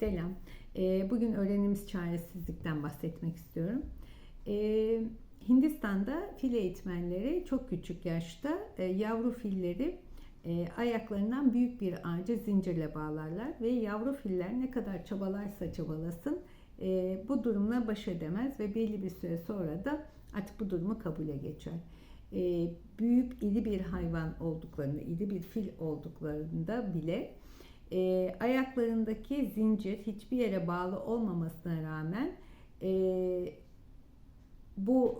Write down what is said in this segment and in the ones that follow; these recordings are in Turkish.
Selam. Ee, Bugün öğrenimiz çaresizlikten bahsetmek istiyorum. Ee, Hindistan'da fil eğitmenleri çok küçük yaşta e, yavru filleri e, ayaklarından büyük bir ağaca zincirle bağlarlar ve yavru filler ne kadar çabalarsa çabalasın e, bu durumla baş edemez ve belli bir süre sonra da artık bu durumu kabule geçer. Büyük iri bir hayvan olduklarını, iri bir fil olduklarında bile e, ayaklarındaki zincir hiçbir yere bağlı olmamasına rağmen e, bu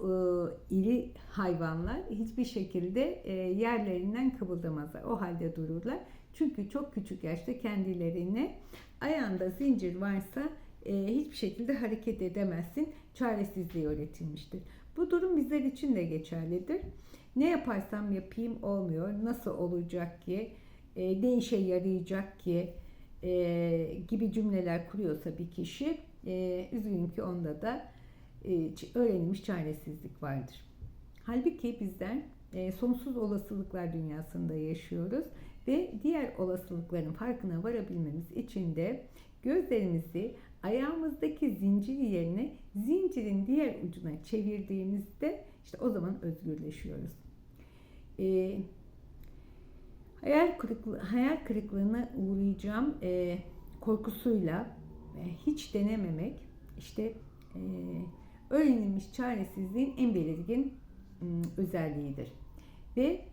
e, iri hayvanlar hiçbir şekilde e, yerlerinden kıpırdamazlar. O halde dururlar. Çünkü çok küçük yaşta kendilerine ayağında zincir varsa e, hiçbir şekilde hareket edemezsin. Çaresizliği öğretilmiştir. Bu durum bizler için de geçerlidir. Ne yaparsam yapayım olmuyor. Nasıl olacak ki? E, ne işe yarayacak ki? E, gibi cümleler kuruyorsa bir kişi e, üzgünüm ki onda da e, öğrenilmiş çaresizlik vardır. Halbuki bizler e, sonsuz olasılıklar dünyasında yaşıyoruz ve diğer olasılıkların farkına varabilmemiz için de gözlerimizi ayağımızdaki zincir yerine zincirin diğer ucuna çevirdiğimizde işte o zaman özgürleşiyoruz. E, hayal kırıklığı hayal kırıklığına uğrayacağım e, korkusuyla e, hiç denememek işte e, öğrenilmiş çaresizliğin en belirgin ım, özelliğidir. Ve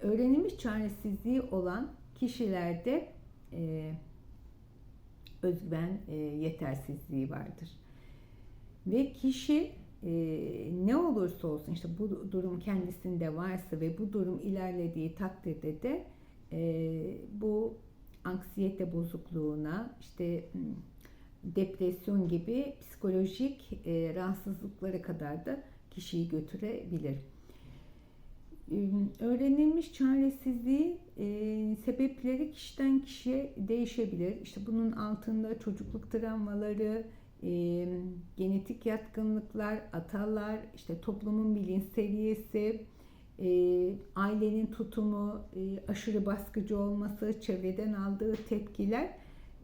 öğrenilmiş çaresizliği olan kişilerde e, özgüven e, yetersizliği vardır. Ve kişi e, ne olursa olsun işte bu durum kendisinde varsa ve bu durum ilerlediği takdirde de e, bu anksiyete bozukluğuna işte depresyon gibi psikolojik e, rahatsızlıklara kadar da kişiyi götürebilir. E, öğrenilmiş çaresizliği e, sebepleri kişiden kişiye değişebilir. İşte bunun altında çocukluk travmaları, e, genetik yatkınlıklar, atalar, işte toplumun bilinç seviyesi, e, ailenin tutumu, e, aşırı baskıcı olması, çevreden aldığı tepkiler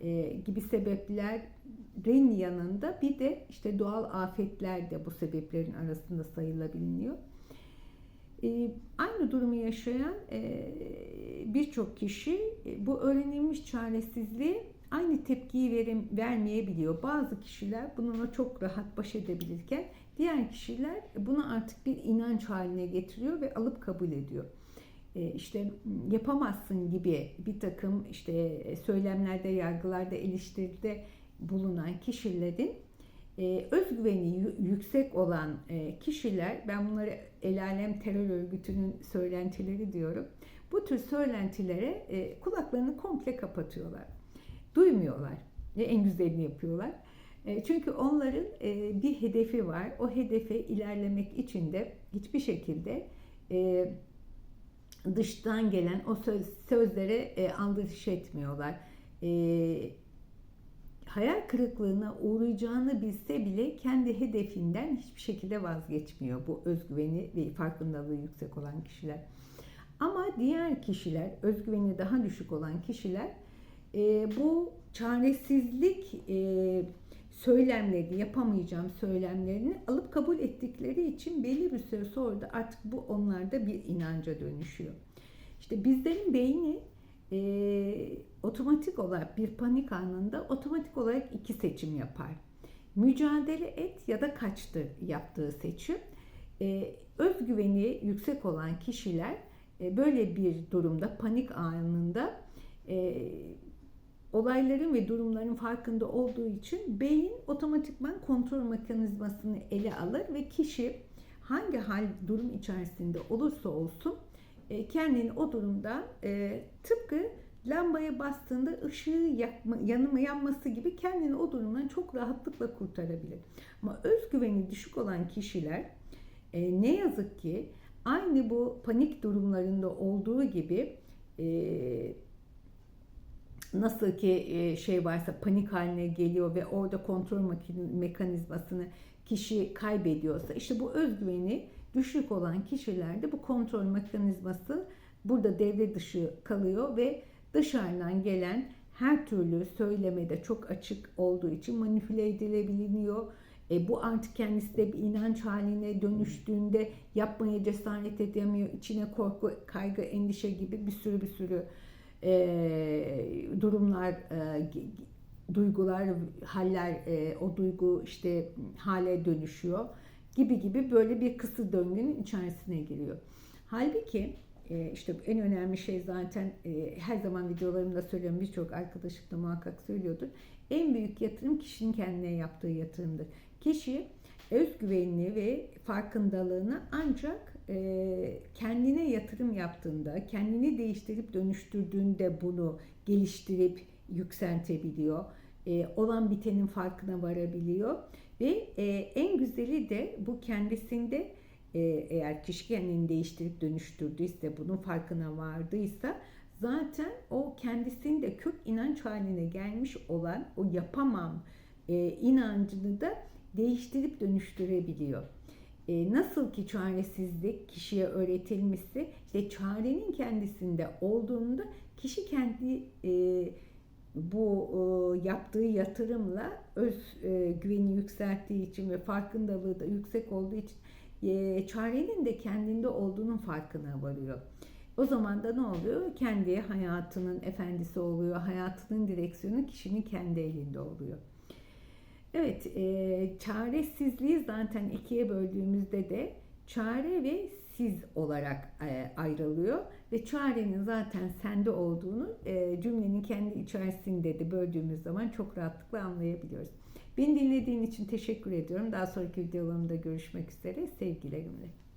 e, gibi sebeplerin yanında bir de işte doğal afetler de bu sebeplerin arasında sayılabiliyor. E, aynı durumu yaşayan e, birçok kişi e, bu öğrenilmiş çaresizliği aynı tepkiyi verim, vermeyebiliyor. Bazı kişiler bununla çok rahat baş edebilirken diğer kişiler bunu artık bir inanç haline getiriyor ve alıp kabul ediyor. E, işte yapamazsın gibi bir takım işte söylemlerde, yargılarda, eleştiride bulunan kişilerin e, özgüveni yüksek olan e, kişiler, ben bunları El Alem Terör Örgütü'nün söylentileri diyorum. Bu tür söylentilere kulaklarını komple kapatıyorlar. Duymuyorlar. En güzelini yapıyorlar. Çünkü onların bir hedefi var. O hedefe ilerlemek için de hiçbir şekilde dıştan gelen o söz, sözlere e, aldırış etmiyorlar. E, hayal kırıklığına uğrayacağını bilse bile kendi hedefinden hiçbir şekilde vazgeçmiyor bu özgüveni ve farkındalığı yüksek olan kişiler. Ama diğer kişiler, özgüveni daha düşük olan kişiler e, bu çaresizlik e, söylemleri, yapamayacağım söylemlerini alıp kabul ettikleri için belli bir süre sonra da artık bu onlarda bir inanca dönüşüyor. İşte bizlerin beyni e, otomatik olarak bir panik anında otomatik olarak iki seçim yapar. Mücadele et ya da kaçtır yaptığı seçim. E, özgüveni yüksek olan kişiler e, böyle bir durumda panik anında e, olayların ve durumların farkında olduğu için beyin otomatikman kontrol mekanizmasını ele alır ve kişi hangi hal durum içerisinde olursa olsun e, kendini o durumda e, tıpkı lambaya bastığında ışığı yakma, yanıma yanması gibi kendini o durumdan çok rahatlıkla kurtarabilir. Ama özgüveni düşük olan kişiler e, ne yazık ki aynı bu panik durumlarında olduğu gibi e, nasıl ki e, şey varsa panik haline geliyor ve orada kontrol mekanizmasını kişi kaybediyorsa işte bu özgüveni düşük olan kişilerde bu kontrol mekanizması burada devre dışı kalıyor ve dışarıdan gelen her türlü söylemede çok açık olduğu için manipüle edilebiliyor. E, bu artık kendisi de bir inanç haline dönüştüğünde yapmaya cesaret edemiyor. İçine korku, kaygı, endişe gibi bir sürü bir sürü e, durumlar, e, duygular, haller, e, o duygu işte hale dönüşüyor gibi gibi böyle bir kısır döngünün içerisine giriyor. Halbuki e, işte en önemli şey zaten e, her zaman videolarımda söylüyorum birçok arkadaşım da muhakkak söylüyordur. En büyük yatırım kişinin kendine yaptığı yatırımdır. Kişi özgüvenini ve farkındalığını ancak e, kendine yatırım yaptığında, kendini değiştirip dönüştürdüğünde bunu geliştirip yükseltebiliyor. E, olan bitenin farkına varabiliyor ve e, en güzeli de bu kendisinde e, eğer kişi kendini değiştirip dönüştürdüyse, bunun farkına vardıysa zaten o kendisinde kök inanç haline gelmiş olan o yapamam e, inancını da değiştirip dönüştürebiliyor. E, nasıl ki çaresizlik kişiye öğretilmişse işte çarenin kendisinde olduğunda kişi kendi e, bu e, yaptığı yatırımla öz e, güveni yükselttiği için ve farkındalığı da yüksek olduğu için e, çarenin de kendinde olduğunun farkına varıyor. O zaman da ne oluyor? Kendi hayatının efendisi oluyor. Hayatının direksiyonu kişinin kendi elinde oluyor. Evet, e, çaresizliği zaten ikiye böldüğümüzde de çare ve siz olarak e, ayrılıyor ve çarenin zaten sende olduğunu e, cümlenin kendi içerisinde de böldüğümüz zaman çok rahatlıkla anlayabiliyoruz. Beni dinlediğin için teşekkür ediyorum. Daha sonraki videolarımda görüşmek üzere. Sevgilerimle.